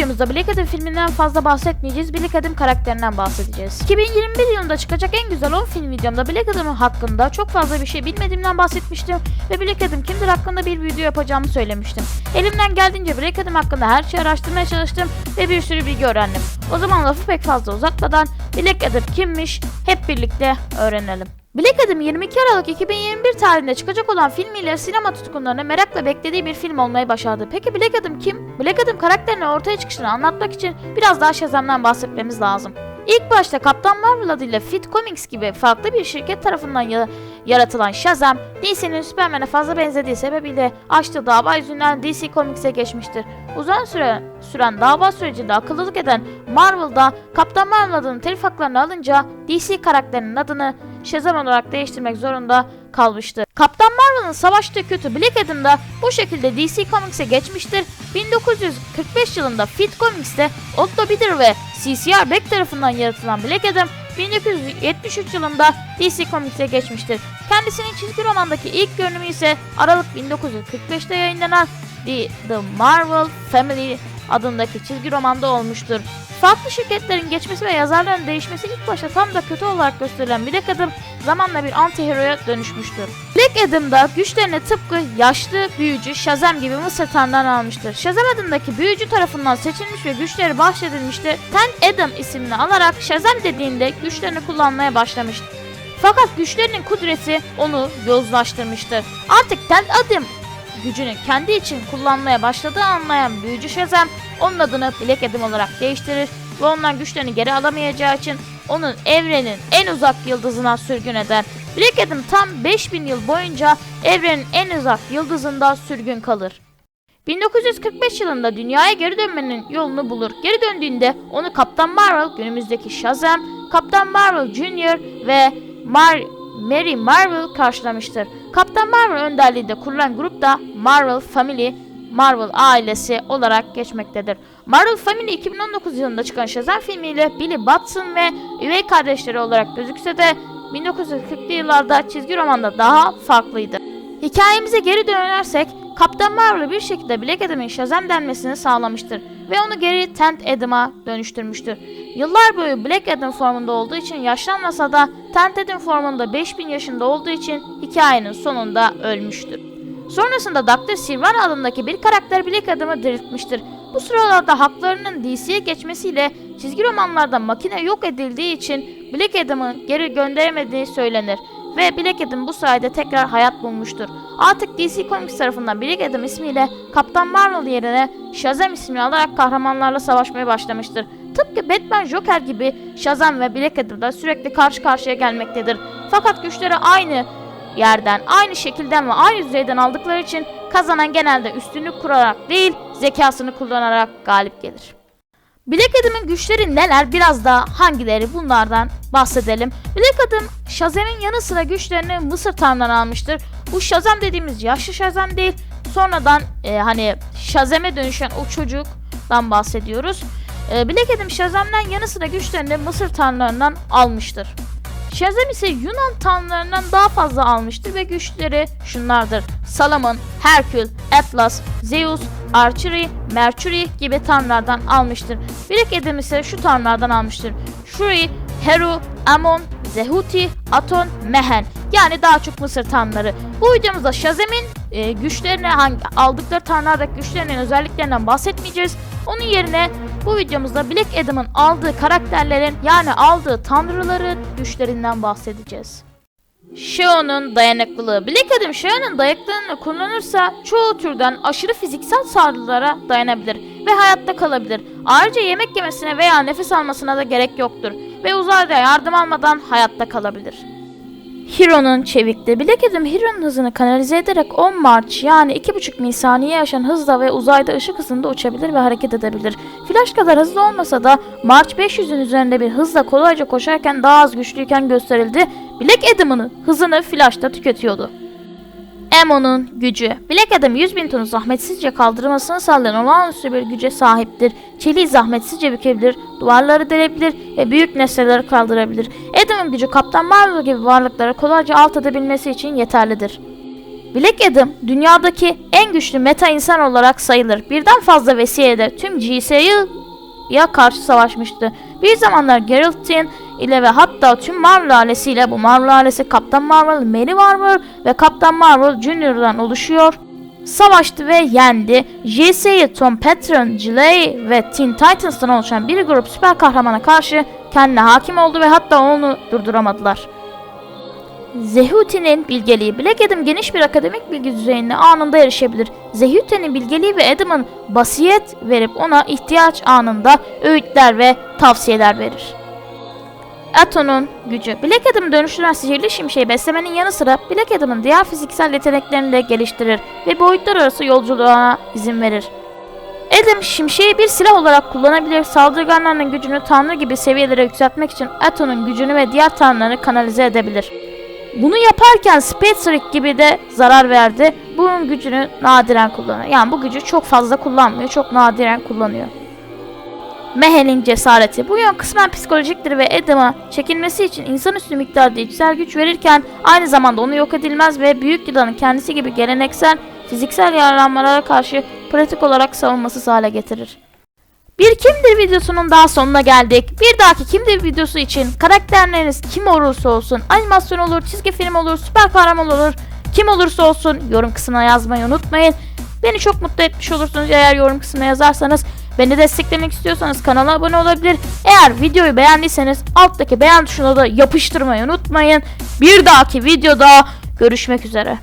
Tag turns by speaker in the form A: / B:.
A: videomuzda Black Adam filminden fazla bahsetmeyeceğiz. Black Adam karakterinden bahsedeceğiz. 2021 yılında çıkacak en güzel 10 film videomda Black Adam hakkında çok fazla bir şey bilmediğimden bahsetmiştim. Ve Black Adam kimdir hakkında bir video yapacağımı söylemiştim. Elimden geldiğince Black Adam hakkında her şeyi araştırmaya çalıştım ve bir sürü bilgi öğrendim. O zaman lafı pek fazla uzatmadan Black Adam kimmiş hep birlikte öğrenelim. Black Adam 22 Aralık 2021 tarihinde çıkacak olan filmiyle sinema tutkunlarının merakla beklediği bir film olmayı başardı. Peki Black Adam kim? Black Adam karakterinin ortaya çıkışını anlatmak için biraz daha Shazam'dan bahsetmemiz lazım. İlk başta Kaptan Marvel adıyla Fit Comics gibi farklı bir şirket tarafından ya- yaratılan Shazam, DC'nin Superman'e fazla benzediği sebebiyle açtığı dava yüzünden DC Comics'e geçmiştir. Uzun süre süren dava sürecinde akıllılık eden Marvel'da Kaptan Marvel adının telif haklarını alınca DC karakterinin adını Shazam olarak değiştirmek zorunda kalmıştır. Kaptan Marvel'ın savaştığı kötü Black Adam da bu şekilde DC Comics'e geçmiştir. 1945 yılında Fit Comics'te Otto Bitter ve CCR Beck tarafından yaratılan Black Adam 1973 yılında DC Comics'e geçmiştir. Kendisinin çizgi romandaki ilk görünümü ise Aralık 1945'te yayınlanan The, The Marvel Family adındaki çizgi romanda olmuştur. Farklı şirketlerin geçmesi ve yazarların değişmesi ilk başta tam da kötü olarak gösterilen Black Adam zamanla bir anti-hero'ya dönüşmüştür. Black Adam da güçlerini tıpkı yaşlı büyücü Shazam gibi Mısır tanrından almıştır. Shazam adındaki büyücü tarafından seçilmiş ve güçleri bahşedilmişti. Ten Adam ismini alarak Shazam dediğinde güçlerini kullanmaya başlamıştır. Fakat güçlerinin kudreti onu yozlaştırmıştır. Artık Ten Adam gücünü kendi için kullanmaya başladığı anlayan büyücü Shazam onun adını Black Adam olarak değiştirir ve ondan güçlerini geri alamayacağı için onun evrenin en uzak yıldızına sürgün eder. Black Adam tam 5000 yıl boyunca evrenin en uzak yıldızında sürgün kalır. 1945 yılında dünyaya geri dönmenin yolunu bulur. Geri döndüğünde onu Kaptan Marvel, günümüzdeki Shazam, Kaptan Marvel Jr. ve Mar Mary Marvel karşılamıştır. Kaptan Marvel önderliğinde kurulan grup da Marvel Family, Marvel ailesi olarak geçmektedir. Marvel Family 2019 yılında çıkan Shazam filmiyle Billy Batson ve üvey kardeşleri olarak gözükse de 1940'lı yıllarda çizgi romanda daha farklıydı. Hikayemize geri dönersek Kaptan Marvel bir şekilde Black Adam'ın Shazam denmesini sağlamıştır ve onu geri Tent Adam'a dönüştürmüştür. Yıllar boyu Black Adam formunda olduğu için yaşlanmasa da Tent Adam formunda 5000 yaşında olduğu için hikayenin sonunda ölmüştür. Sonrasında Dr. Sylvan adındaki bir karakter Black Adam'ı diriltmiştir. Bu sıralarda haklarının DC'ye geçmesiyle çizgi romanlarda makine yok edildiği için Black Adam'ı geri gönderemediği söylenir ve Black Adam bu sayede tekrar hayat bulmuştur. Artık DC Comics tarafından Black Adam ismiyle Kaptan Marvel yerine Shazam ismini alarak kahramanlarla savaşmaya başlamıştır. Tıpkı Batman Joker gibi Shazam ve Black Adam da sürekli karşı karşıya gelmektedir. Fakat güçleri aynı yerden, aynı şekilden ve aynı düzeyden aldıkları için kazanan genelde üstünlük kurarak değil, zekasını kullanarak galip gelir. Black Adam'ın güçleri neler biraz da hangileri bunlardan bahsedelim. Black Adam Shazam'ın yanı sıra güçlerini Mısır tanrından almıştır. Bu Shazam dediğimiz yaşlı Shazam değil sonradan e, hani Shazam'e dönüşen o çocuktan bahsediyoruz. E, Black Adam Shazam'dan yanı sıra güçlerini Mısır tanrılarından almıştır. Shazam ise Yunan tanrılarından daha fazla almıştır ve güçleri şunlardır. Salamon, Herkül, Atlas, Zeus, Archery, Mercury gibi tanrılardan almıştır. Black Adam ise şu tanrılardan almıştır. Shuri, Heru, Amon, Zehuti, Aton, Mehen. Yani daha çok Mısır tanrıları. Bu videomuzda Shazam'in e, güçlerini, hangi, aldıkları tanrılardaki güçlerinin özelliklerinden bahsetmeyeceğiz. Onun yerine bu videomuzda Black Adam'ın aldığı karakterlerin yani aldığı tanrıların güçlerinden bahsedeceğiz. Shio'nun dayanıklılığı. Black Adam Shio'nun dayanıklılığını kullanırsa çoğu türden aşırı fiziksel saldırılara dayanabilir ve hayatta kalabilir. Ayrıca yemek yemesine veya nefes almasına da gerek yoktur ve uzayda yardım almadan hayatta kalabilir. Hero'nun çevikliği. Black Adam Hero'nun hızını kanalize ederek 10 March yani 2,5 mil saniye aşan hızla ve uzayda ışık hızında uçabilir ve hareket edebilir. Flash kadar hızlı olmasa da March 500'ün üzerinde bir hızla kolayca koşarken daha az güçlüyken gösterildi. Black Adam'ın hızını Flash'ta tüketiyordu. Emo'nun gücü. Black Adam 100 bin tonu zahmetsizce kaldırmasını sağlayan olağanüstü bir güce sahiptir. Çeliği zahmetsizce bükebilir, duvarları delebilir ve büyük nesneleri kaldırabilir. Adam'ın gücü Kaptan Marvel gibi varlıkları kolayca alt edebilmesi için yeterlidir. Black Adam dünyadaki en güçlü meta insan olarak sayılır. Birden fazla vesileyle tüm ya karşı savaşmıştı. Bir zamanlar Geraltine ile ve hatta tüm Marvel ailesiyle bu Marvel ailesi Kaptan Marvel, Mary Marvel ve Kaptan Marvel Jr.'dan oluşuyor. Savaştı ve yendi. JC'yi Tom Patron, Gilay ve Teen Titans'tan oluşan bir grup süper kahramana karşı kendine hakim oldu ve hatta onu durduramadılar. Zehuti'nin bilgeliği Black Adam geniş bir akademik bilgi düzeyine anında erişebilir. Zehuti'nin bilgeliği ve Adam'ın basiyet verip ona ihtiyaç anında öğütler ve tavsiyeler verir. Atom'un gücü. Black Adam'ı dönüştüren sihirli şimşeği beslemenin yanı sıra Black Adam'ın diğer fiziksel yeteneklerini de geliştirir ve boyutlar arası yolculuğa izin verir. Adam şimşeği bir silah olarak kullanabilir, saldırganlarının gücünü tanrı gibi seviyelere yükseltmek için Atom'un gücünü ve diğer tanrıları kanalize edebilir. Bunu yaparken Spacerik gibi de zarar verdi. Bunun gücünü nadiren kullanıyor. Yani bu gücü çok fazla kullanmıyor, çok nadiren kullanıyor. Mehel'in cesareti. Bu yön kısmen psikolojiktir ve Adam'a çekilmesi için insanüstü miktarda içsel güç verirken aynı zamanda onu yok edilmez ve büyük yılanın kendisi gibi geleneksel fiziksel yaralanmalara karşı pratik olarak savunmasız hale getirir. Bir kimdir videosunun daha sonuna geldik. Bir dahaki kimdir videosu için karakterleriniz kim olursa olsun, animasyon olur, çizgi film olur, süper kahraman olur, kim olursa olsun yorum kısmına yazmayı unutmayın. Beni çok mutlu etmiş olursunuz eğer yorum kısmına yazarsanız. Beni desteklemek istiyorsanız kanala abone olabilir. Eğer videoyu beğendiyseniz alttaki beğen tuşuna da yapıştırmayı unutmayın. Bir dahaki videoda görüşmek üzere.